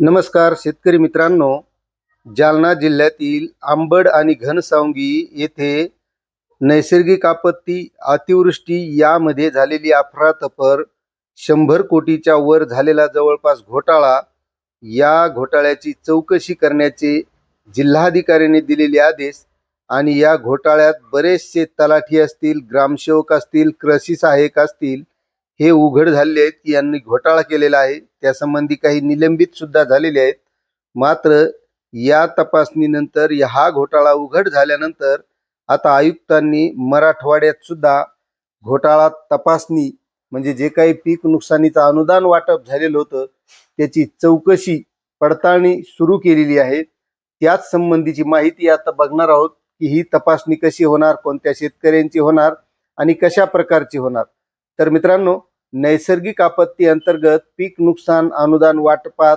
नमस्कार शेतकरी मित्रांनो. जालना जिल्ह्यातील आंबड आणि घनसावंगी येथे नैसर्गिक आपत्ती अतिवृष्टी यामध्ये झालेली अफरातफर शंभर कोटीच्या वर झालेला जवळपास घोटाळा या घोटाळ्याची चौकशी करण्याचे जिल्हाधिकाऱ्यांनी दिलेले आदेश आणि या घोटाळ्यात बरेचसे तलाठी असतील ग्रामसेवक असतील कृषी सहाय्यक असतील हे उघड झालेले आहेत की यांनी घोटाळा केलेला आहे. त्यासंबंधी काही निलंबित सुद्धा झालेले आहेत. मात्र या तपासणीनंतर हा घोटाळा उघड झाल्यानंतर आता आयुक्तांनी मराठवाड्यात सुद्धा घोटाळा तपासणी म्हणजे जे काही पीक नुकसानीचं अनुदान वाटप झालेलं होतं त्याची चौकशी पडताळणी सुरू केलेली आहे. त्याच संबंधीची माहिती आता बघणार आहोत की ही तपासणी कशी होणार कोणत्या शेतकऱ्यांची होणार आणि कशा प्रकारची होणार. तर मित्रांनो नैसर्गिक आपत्ती अंतर्गत पीक नुकसान अनुदान वाटपात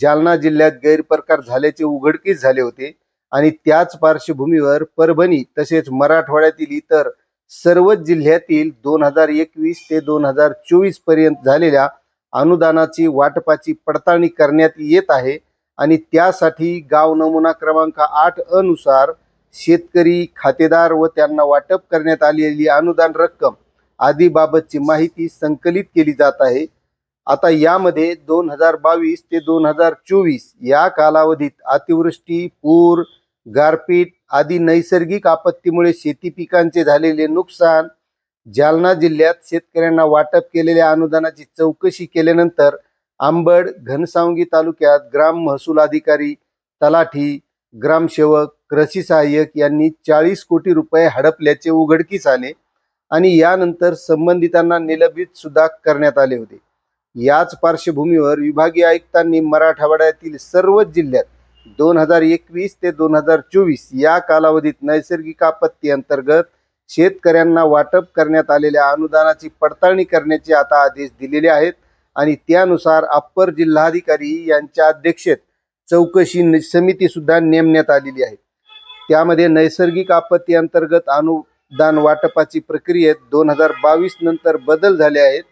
जालना जिल्ह्यात गैरप्रकार झाल्याचे उघडकीस झाले होते आणि त्याच पार्श्वभूमीवर परभणी तसेच मराठवाड्यातील इतर सर्वच जिल्ह्यातील दोन हजार एकवीस ते दोन हजार चोवीसपर्यंत झालेल्या अनुदानाची वाटपाची पडताळणी करण्यात येत आहे आणि त्यासाठी गाव नमुना क्रमांक आठ अनुसार शेतकरी खातेदार व त्यांना वाटप करण्यात आलेली अनुदान रक्कम आदीबाबतची माहिती संकलित केली जात आहे. आता यामध्ये दोन हजार बावीस ते दोन हजार चोवीस या कालावधीत अतिवृष्टी पूर गारपीट आदी नैसर्गिक आपत्तीमुळे शेती पिकांचे झालेले नुकसान जालना जिल्ह्यात शेतकऱ्यांना वाटप केलेल्या अनुदानाची चौकशी केल्यानंतर आंबड घनसावंगी तालुक्यात ग्राम महसूल अधिकारी तलाठी ग्रामसेवक कृषी सहाय्यक यांनी चाळीस कोटी रुपये हडपल्याचे उघडकीस आले. आणि यानंतर संबंधितांना निलंबित सुद्धा करण्यात आले होते. याच पार्श्वभूमीवर विभागीय आयुक्तांनी मराठवाड्यातील सर्वच जिल्ह्यात दोन हजार एकवीस ते दोन हजार चोवीस या कालावधीत नैसर्गिक आपत्ती अंतर्गत शेतकऱ्यांना वाटप करण्यात आलेल्या अनुदानाची पडताळणी करण्याचे आता आदेश दिलेले आहेत आणि त्यानुसार अप्पर जिल्हाधिकारी यांच्या अध्यक्षेत चौकशी समिती सुद्धा नेमण्यात आलेली आहे. त्यामध्ये नैसर्गिक आपत्ती अंतर्गत अनु दान वाटपाची प्रक्रियेत दोन हजार बावीस नंतर बदल झाले आहेत.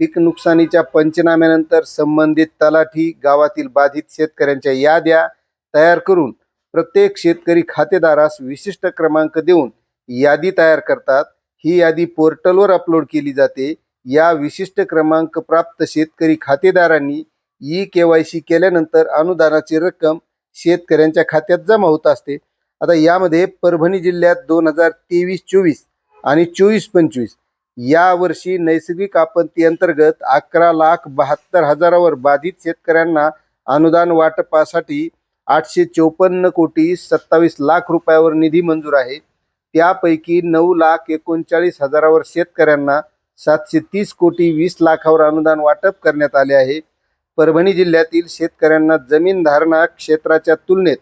पीक नुकसानीच्या पंचनाम्यानंतर संबंधित तलाठी गावातील बाधित शेतकऱ्यांच्या याद्या तयार करून प्रत्येक शेतकरी खातेदारास विशिष्ट क्रमांक देऊन यादी तयार करतात. ही यादी पोर्टलवर अपलोड केली जाते. या विशिष्ट क्रमांक प्राप्त शेतकरी खातेदारांनी ई के वाय सी केल्यानंतर अनुदानाची रक्कम शेतकऱ्यांच्या खात्यात जमा होत असते. आता यामध्ये परभणी जिल्ह्यात दोन हजार तेवीस चोवीस आणि चोवीस पंचवीस या वर्षी नैसर्गिक आपत्ती अंतर्गत अकरा लाख बहात्तर हजारावर बाधित शेतकऱ्यांना अनुदान वाटपासाठी आठशे चोपन्न कोटी सत्तावीस लाख रुपयावर निधी मंजूर आहे. त्यापैकी नऊ लाख एकोणचाळीस हजारावर शेतकऱ्यांना सातशे तीस कोटी वीस लाखावर अनुदान वाटप करण्यात आले आहे. परभणी जिल्ह्यातील शेतकऱ्यांना जमीन धारणा क्षेत्राच्या तुलनेत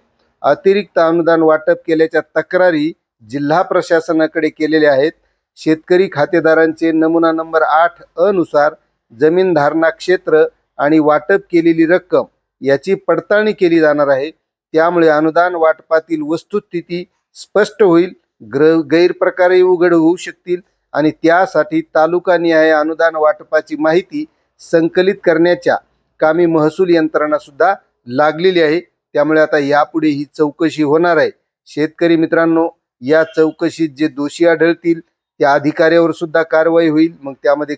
अतिरिक्त अनुदान वाटप केल्याच्या तक्रारी जिल्हा प्रशासनाकडे केलेल्या आहेत. शेतकरी खातेदारांचे नमुना नंबर आठ अनुसार जमीन धारणा क्षेत्र आणि वाटप केलेली रक्कम याची पडताळणी केली जाणार आहे. त्यामुळे अनुदान वाटपातील वस्तुस्थिती स्पष्ट होईल ग्र गैरप्रकारे उघड होऊ शकतील आणि त्यासाठी तालुकानिहाय अनुदान वाटपाची माहिती संकलित करण्याच्या कामी महसूल यंत्रणा सुद्धा लागलेली आहे. त्यामुळे आता यापुढे ही चौकशी होणार आहे. शेतकरी मित्रांनो या चौकशीत जे दोषी आढळतील त्या अधिकाऱ्यावर सुद्धा कारवाई होईल. मग त्यामध्ये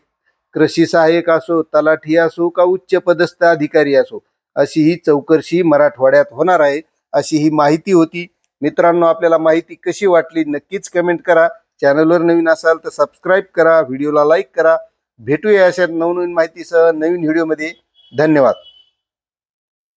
कृषी सहाय्यक असो तलाठी असो का उच्च पदस्थ अधिकारी असो अशी ही चौकशी मराठवाड्यात होणार आहे अशी ही माहिती होती. मित्रांनो आपल्याला माहिती कशी वाटली नक्कीच कमेंट करा. चॅनलवर नवीन असाल तर सबस्क्राईब करा व्हिडिओला लाईक करा. भेटूया अशा नवनवीन माहितीसह नवीन व्हिडिओमध्ये. धन्यवाद.